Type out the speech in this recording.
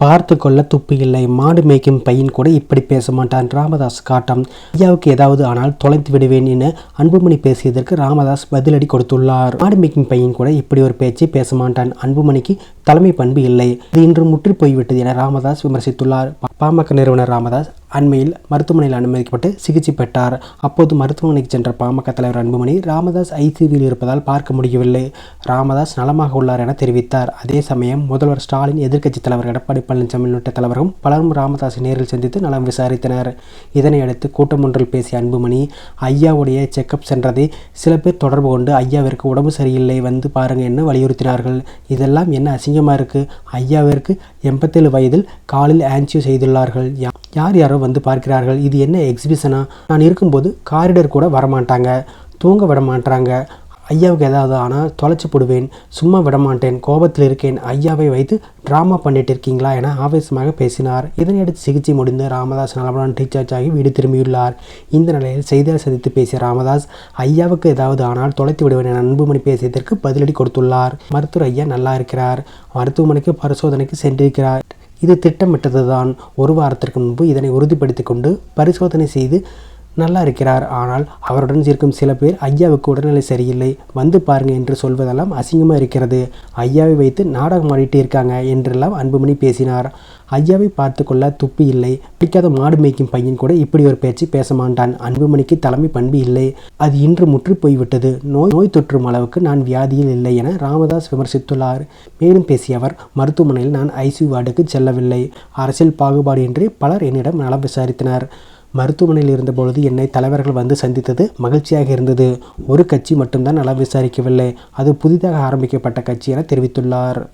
பார்த்து கொள்ள துப்பு இல்லை மாடு மேய்க்கும் பையன் கூட இப்படி பேச மாட்டான் ராமதாஸ் காட்டம் ஐயாவுக்கு ஏதாவது ஆனால் தொலைத்து விடுவேன் என அன்புமணி பேசியதற்கு ராமதாஸ் பதிலடி கொடுத்துள்ளார் மாடு மேய்க்கும் பையன் கூட இப்படி ஒரு பேச்சை பேச மாட்டான் அன்புமணிக்கு தலைமை பண்பு இல்லை இது இன்று முற்றி போய்விட்டது என ராமதாஸ் விமர்சித்துள்ளார் பாமக நிறுவனர் ராமதாஸ் அண்மையில் மருத்துவமனையில் அனுமதிக்கப்பட்டு சிகிச்சை பெற்றார். அப்போது மருத்துவமனைக்கு சென்ற பாமக தலைவர் அன்புமணி ராமதாஸ் ஐசியூவில் இருப்பதால் பார்க்க முடியவில்லை. ராமதாஸ் நலமாக உள்ளார் என தெரிவித்தார். அதே சமயம் முதல்வர் ஸ்டாலின் எதிர்க்கட்சித் தலைவர் எடப்பாடி பழனிசாமி உள்ளிட்ட தலைவரும் பலரும் ராமதாஸை நேரில் சந்தித்து நலம் விசாரித்தனர். இதனையடுத்து கூட்டம் ஒன்றில் பேசிய அன்புமணி ஐயாவுடைய செக்கப் சென்றதை சில பேர் தொடர்பு கொண்டு ஐயாவிற்கு உடம்பு சரியில்லை வந்து பாருங்க என்று வலியுறுத்தினார்கள். இதெல்லாம் என்ன அசிங்கமாக இருக்குது ஐயாவிற்கு எண்பத்தேழு வயதில் காலில் ஆன்ஜியோ செய்துள்ளார்கள். யா- யார் யாரோ வந்து பார்க்கிறார்கள். இது என்ன எக்ஸிபிஷனா? நான் இருக்கும்போது காரிடர் கூட வரமாட்டாங்க. தூங்க விட மாட்டாங்க. ஐயாவுக்கு ஏதாவது ஆனால் தொலைச்சி போடுவேன் சும்மா விடமாட்டேன் கோபத்தில் இருக்கேன் ஐயாவை வைத்து ட்ராமா பண்ணிட்டு இருக்கீங்களா என ஆவேசமாக பேசினார். இதனையடுத்து சிகிச்சை முடிந்து ராமதாஸ் நலமுடன் டிஸ்சார்ஜ் ஆகி வீடு திரும்பியுள்ளார். இந்த நிலையில் செய்தியாளர் சந்தித்து பேசிய ராமதாஸ் ஐயாவுக்கு ஏதாவது ஆனால் தொலைத்து விடுவேன் என அன்புமணி பேசியதற்கு பதிலடி கொடுத்துள்ளார். மருத்துவர் ஐயா நல்லா இருக்கிறார். மருத்துவமனைக்கு பரிசோதனைக்கு சென்றிருக்கிறார். இது திட்டமிட்டது தான் ஒரு வாரத்திற்கு முன்பு இதனை உறுதிப்படுத்திக் கொண்டு பரிசோதனை செய்து நல்லா இருக்கிறார் ஆனால் அவருடன் இருக்கும் சில பேர் ஐயாவுக்கு உடல்நிலை சரியில்லை. வந்து பாருங்க என்று சொல்வதெல்லாம் அசிங்கமாக இருக்கிறது. ஐயாவை வைத்து நாடகம் ஆடிட்டு இருக்காங்க என்றெல்லாம் அன்புமணி பேசினார். ஐயாவை பார்த்து கொள்ள துப்பி இல்லை. பிடிக்காத மாடு மேய்க்கும் பையன் கூட இப்படி ஒரு பேச்சு பேச மாட்டான். அன்புமணிக்கு தலைமை பண்பு இல்லை. அது இன்று முற்று போய்விட்டது நோய் நோய் தொற்றும் அளவுக்கு நான் வியாதியில் இல்லை என ராமதாஸ் விமர்சித்துள்ளார். மேலும் பேசிய அவர் மருத்துவமனையில் நான் ஐசியூ வார்டுக்கு செல்லவில்லை. அரசியல் பாகுபாடு என்று பலர் என்னிடம் நலம் விசாரித்தனர். மருத்துவமனையில் இருந்தபொழுது என்னை தலைவர்கள் வந்து சந்தித்தது மகிழ்ச்சியாக இருந்தது. ஒரு கட்சி மட்டும்தான் நலம் விசாரிக்கவில்லை. அது புதிதாக ஆரம்பிக்கப்பட்ட கட்சி என தெரிவித்துள்ளார்.